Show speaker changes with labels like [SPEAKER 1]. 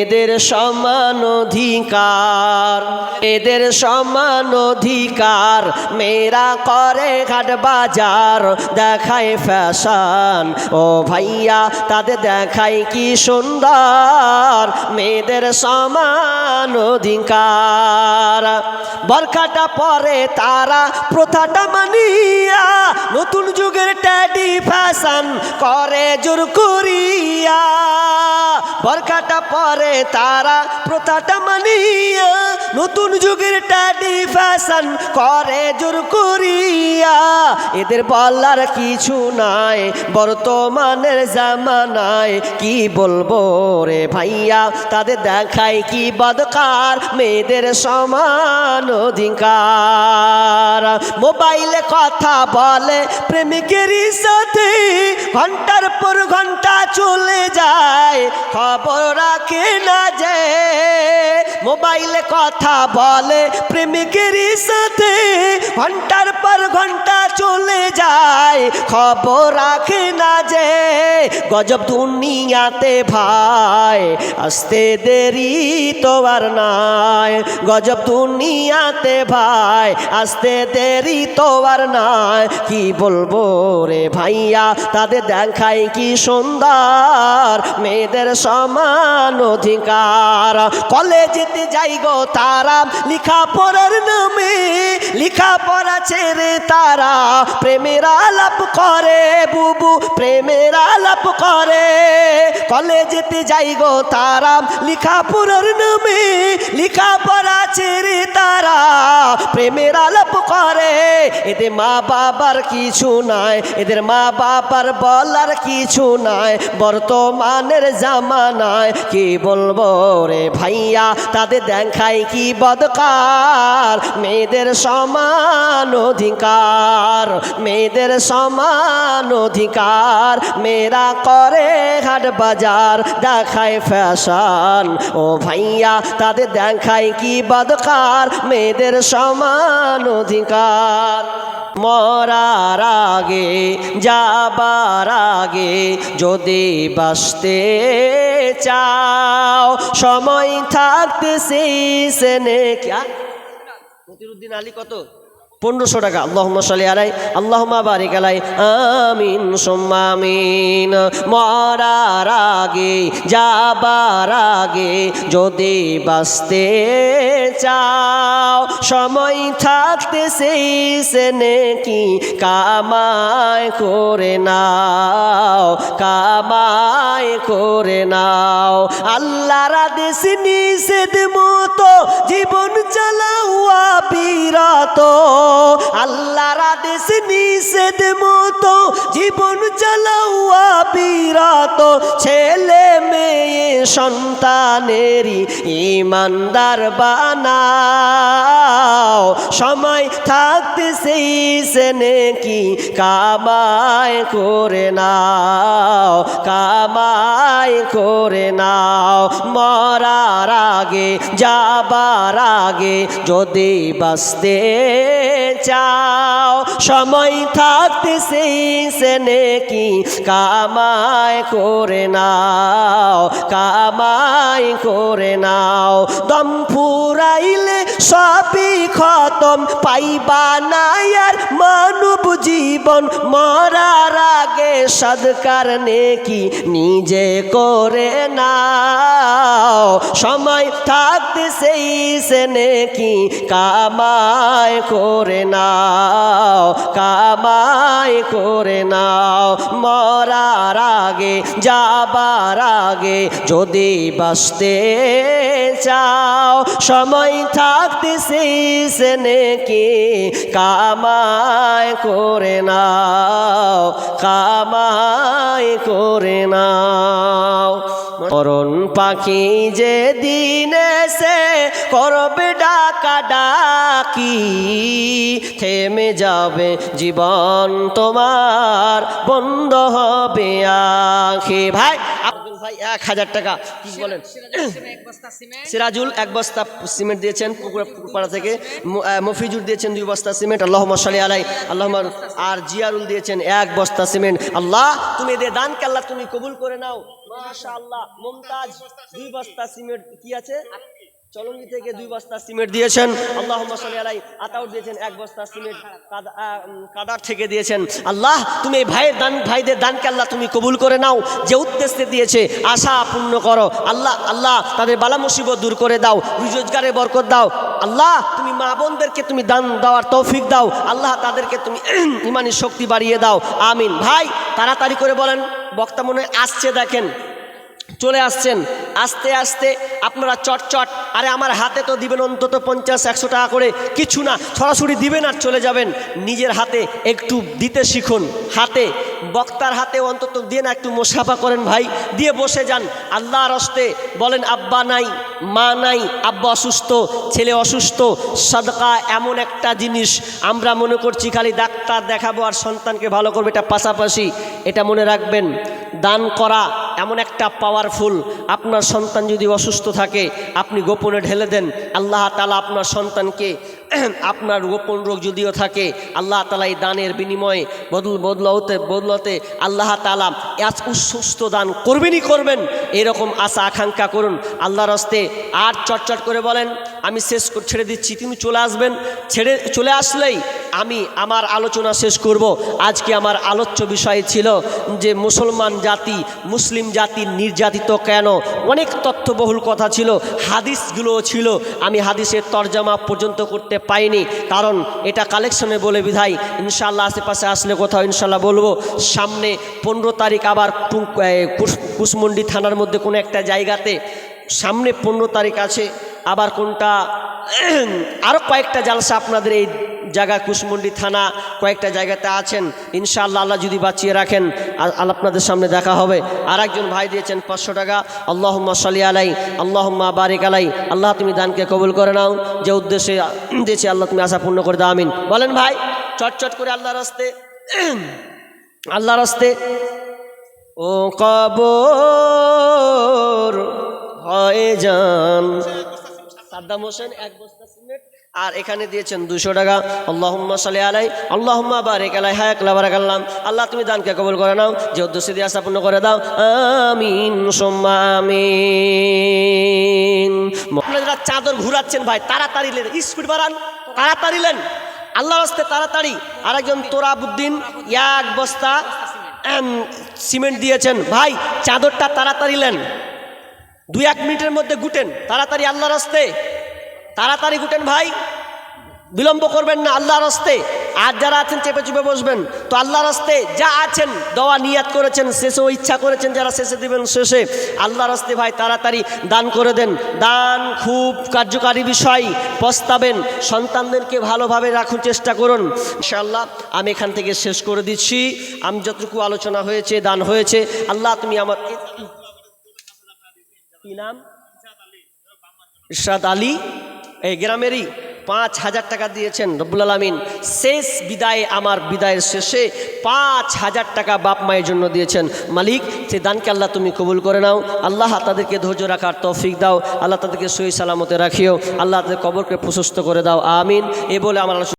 [SPEAKER 1] এদের সমান অধিকার, এদের সমান অধিকার। মেয়েরা করে ঘাট বাজার, দেখায় ফ্যাশন। ও ভাইয়া, তাদের দেখায় কি সুন্দর? মেয়েদের সমান অধিকার। বরখাটা পরে তারা প্রথাটা মানিয়া নতুন যুগের ট্যাডি ফ্যাশন করে জোর করিয়া। বরখাটা পরে তারা প্রথাটা মানিয়া নতুন যুগের ট্যাডি ফ্যাশন করে জোর করিয়া। এদের বলার কিছু নাই, বর্তমানের জামানায়। কি বলব রে ভাইয়া, তাদের দেখায় কি বদকার? মেয়েদের সমান অধিকার। মোবাইলে কথা বলে প্রেমিকেরই সাথে, ঘণ্টার পর ঘণ্টা চলে যায়। খবর রাখে না যে, মোবাইলে কথা বলে প্রেমিকের সাথে ঘণ্টার পর ঘণ্টা চলে যায়। খবর রাখে না যে গজব দুনিয়াতে ভাই। আসতে দেরি তো আর নাই। গজব দুনিয়াতে ভাই। আসতে দেরি তো আর নাই। কি বলব রে ভাইয়া, তাদের দেখায় কি সুন্দর? মেয়েদের সমান অধিকার। কলেজেতে যাই গো তারা, লিখা পড়ার নামে, লিখা পড়া ছেড়ে তারা প্রেমের আলাপ করে, বুবু, প্রেমের আলাপ করে। কলেজেতে যাই গো তারা লিখা পড়ার নামে লিখা পড়া ছেড়ে তারা প্রেমের আলাপ করে। এদের মা বাবার কিছু নাই, এদের মা বাবার বলার কিছু নাই, বর্তমানের জামানায় কি বলব রে ভাইয়া, তাদের দেখায় কি বদকার? মেয়েদের সমান অধিকার। মেয়েদের সমান অধিকার। মেয়েরা করে হাট বাজার, দেখায় ফ্যাশন। ও ভাইয়া, তাদের দেখায় কি বদকার? মেয়েদের সমান অধিকার। মরার আগে, যাবার আগে যদি বাসতে চাও, সময় থাকতে সেই সেনে ক্যা মতিরুদ্দিন আলী কত? পনেরোশো টাকা। আল্লাহ সাল্লি আলাই আল্লাহ বারিক আলাই, আমিন, সুম্মা আমিন। মরার আগে, যাবার আগে যদি বাঁচতে চাও, সময় থাকতে সেই সেনে কি কামায় করে নাও কামায় করে নাও। আল্লাহর আদেশ নিষেধ মতো জীবন চালাওয়া বিরত। আল্লাহর আদেশ নিষেধ মতো জীবন চালাও বিরত ছেলে সন্তানেরই ইমানদার বানাও। সময় থাকতে সেই সেনে কি কামায় করে নাও কামায় করে নাও। মরার আগে, যাবার আগে যদি বাঁচতে চাও, সময় থাকতে সেই সেনে কি কামায় করে নাও কামাই করে নাও। দম ফুরাইলে সবই খতম পাইবা না আর মানব জীবন মরার আগে সদকার নেকি নিজে করে নাও। সময় থাকতে সেই সে নেকি কামাই করে নাও, কামাই করে নাও। মরার আগে, যাবার আগে যদি বাঁচতে চাও। সময় থাকতে সেই সে নেকি কামাই করে নাও, কামাই করে নাও। মরণ পাখি যে দিনে সে করবে ডাকা ডাকি, থেমে যাবে জীবন তোমার, বন্ধ হবে আখি। ভাই ভাই এক হাজার টাকা। কি বলেন? সিরাজুল এক বস্তা সিমেন্ট। দিয়েছেন পুকুর পুকুরপাড়া থেকে। মফিজুর দিয়েছেন দুই বস্তা সিমেন্ট। আল্লাহ মশালি আলাই। আল্লাহ আর জিয়ারুল দিয়েছেন এক বস্তা সিমেন্ট। আল্লাহ তুমি এদের দানকে আল্লাহ তুমি কবুল করে নাও। মাশা আল্লাহ মুমতাজ দুই বস্তা সিমেন্ট কি আছে? চলঙ্গি থেকে দুই বস্তা সিমেন্ট দিয়েছেন। আল্লাহ আলাই আতাউর দিয়েছেন এক বস্তা সিমেন্ট কাদার থেকে দিয়েছেন। আল্লাহ, তুমি ভাইয়ের দান, ভাইদের দানকে আল্লাহ তুমি কবুল করে নাও, যে উদ্দেশ্যে দিয়েছে, আশা পূর্ণ করো। আল্লাহ আল্লাহ, তাদের বালা মুসিবত দূর করে দাও, রোজগারে বরকত দাও। আল্লাহ, তুমি মা বোনদেরকে তুমি দান দেওয়ার তৌফিক দাও। আল্লাহ, তাদেরকে তুমি ইমানি শক্তি বাড়িয়ে দাও। আমিন। ভাই, তাড়াতাড়ি করে বলেন, বক্তা মনে আসছে, দেখেন। চলে আসছেন। আস্তে আস্তে আপনারা চটচট, আরে আমার হাতে তো দিবেন অন্তত পঞ্চাশ, একশো টাকা করে। কিছু না, সরাসরি দিবেন আর চলে যাবেন। নিজের হাতে একটু দিতে শিখুন। হাতে, বক্তার হাতে অন্তত দিয়ে না একটু মোসাফা করেন ভাই। দিয়ে বসে যান। আল্লাহ রস্তে বলেন, আব্বা নাই, মা নাই, আব্বা অসুস্থ, ছেলে অসুস্থ। সদকা এমন একটা জিনিস আমরা মনে করছি খালি ডাক্তার দেখাবো আর সন্তানকে ভালো করবে। এটা পাশাপাশি এটা মনে রাখবেন, দান করা এমন একটা পাওয়ারফুল আপনার সন্তান যদি অসুস্থ থাকে, আপনি গোপনে ঢেলে দেন। আল্লাহ তালা আপনার সন্তানকে, আপনার গোপন রোগ যদিও থাকে, আল্লাহ তালা এই দানের বিনিময়ে বদল বদলাতে বদলাতে আল্লাহ তালা এত সুস্থ দান করবেনই করবেন। এরকম আশা, আকাঙ্ক্ষা করুন। আল্লাহর হস্তে আর চটচট করে বলেন, আমি শেষ ছেড়ে দিচ্ছি, তিনি চলে আসবেন। ছেড়ে, চলে আসলেই আমি আমার আলোচনা শেষ করব। আজকে আমার আলোচ্য বিষয় ছিল যে মুসলমান জাতি, মুসলিম জাতি নির্যাতিত কেন? অনেক তথ্যবহুল কথা ছিল, হাদিসগুলোও ছিল। আমি হাদিসের তর্জমা পর্যন্ত করতে পাইনি কারণ এটা কালেকশনে বলে বিধাই ইনশাল্লাহ আশেপাশে আসলে কোথাও ইনশাল্লাহ বলব, সামনে পনেরো তারিখ আবার কুশমন্ডি থানার মধ্যে কোনো একটা জায়গাতে সামনে পনেরো তারিখ আছে, আবার কোনটা আরও কয়েকটা জালসা আপনাদের এই জায়গা কুশমন্ডি থানা কয়েকটা জায়গাতে আছেন। ইনশাআল্লাহ আল্লাহ যদি বাঁচিয়ে রাখেন আল্লাহ আপনাদের সামনে দেখা হবে। আর একজন ভাই দিয়েছেন পাঁচশো টাকা। আল্লাহম্মা সালি আলাই, আল্লাহম্মা বারিক আলাই। আল্লাহ তুমি দানকে কবুল করে নাও। যে উদ্দেশ্যে দিয়েছে আল্লাহ তুমি আশা পূর্ণ করে দাও। আমিন। বলেন ভাই, চটচট করে আল্লাহর রাস্তে। আল্লাহর রাস্তে। ও কবর, হয় যান সাদ্দাম হোসেন, এক বস্তা আর এখানে দিয়েছেন দুশো টাকা। আল্লাহুম্মা সালে আলাই আল্লাহুম্মা বারেক আলাই হায়াক লাবারাক আল্লাহ। আল্লাহ, তুমি দানকে কবুল করে নাও, যে উদ্দেশ্য দিয়ে পূর্ণ করে দাও। আমিন, সোম্মা আমিন। যারা চাদর ঘুরাচ্ছেন ভাই, তাড়াতাড়ি লেন স্পিড বাড়ান, তাড়াতাড়ি লেন। আল্লাহ রাস্তে তাড়াতাড়ি আর আরেকজন তোরাবুদ্দিন, এক বস্তা সিমেন্ট দিয়েছেন। ভাই, চাদরটা তাড়াতাড়ি লেন। দুই এক মিনিটের মধ্যে গুটেন, তাড়াতাড়ি আল্লাহর হস্তে তাড়াতাড়ি গুটেন ভাই। বিলম্ব করবেন না, আল্লাহর হস্তে আর যারা আছেন চেপে চুপে বসবেন। তো আল্লাহর হস্তে যা আছেন দেওয়া নিয়াত করেছেন, শেষেও ইচ্ছা করেছেন যারা শেষে দিবেন, শেষে। আল্লাহর হস্তে ভাই, তাড়াতাড়ি দান করে দেন। দান খুব কার্যকারী বিষয় পস্তাবেন সন্তানদেরকে ভালোভাবে রাখুন, চেষ্টা করুন। ইনশাআল্লাহ, আমি এখান থেকে শেষ করে দিচ্ছি। আমি যতটুকু আলোচনা হয়েছে, দান হয়েছে। আল্লাহ, তুমি আমার কি নাম? ইরশাদ আলী। এই গ্রামেরই পাঁচ হাজার টাকা দিয়েছেন রব্বুল আলমিন। শেষ বিদায়ে আমার বিদায়ের শেষে পাঁচ হাজার টাকা বাপ মায়ের জন্য দিয়েছেন। মালিক সে দানকে আল্লাহ তুমি কবুল করে নাও। আল্লাহ তাদেরকে ধৈর্য রাখার তৌফিক দাও। আল্লাহ তাদেরকে সহি সালামতে রাখিও। আল্লাহ তাদের কবরকে প্রশস্ত করে দাও। আমিন। এ বলে আমার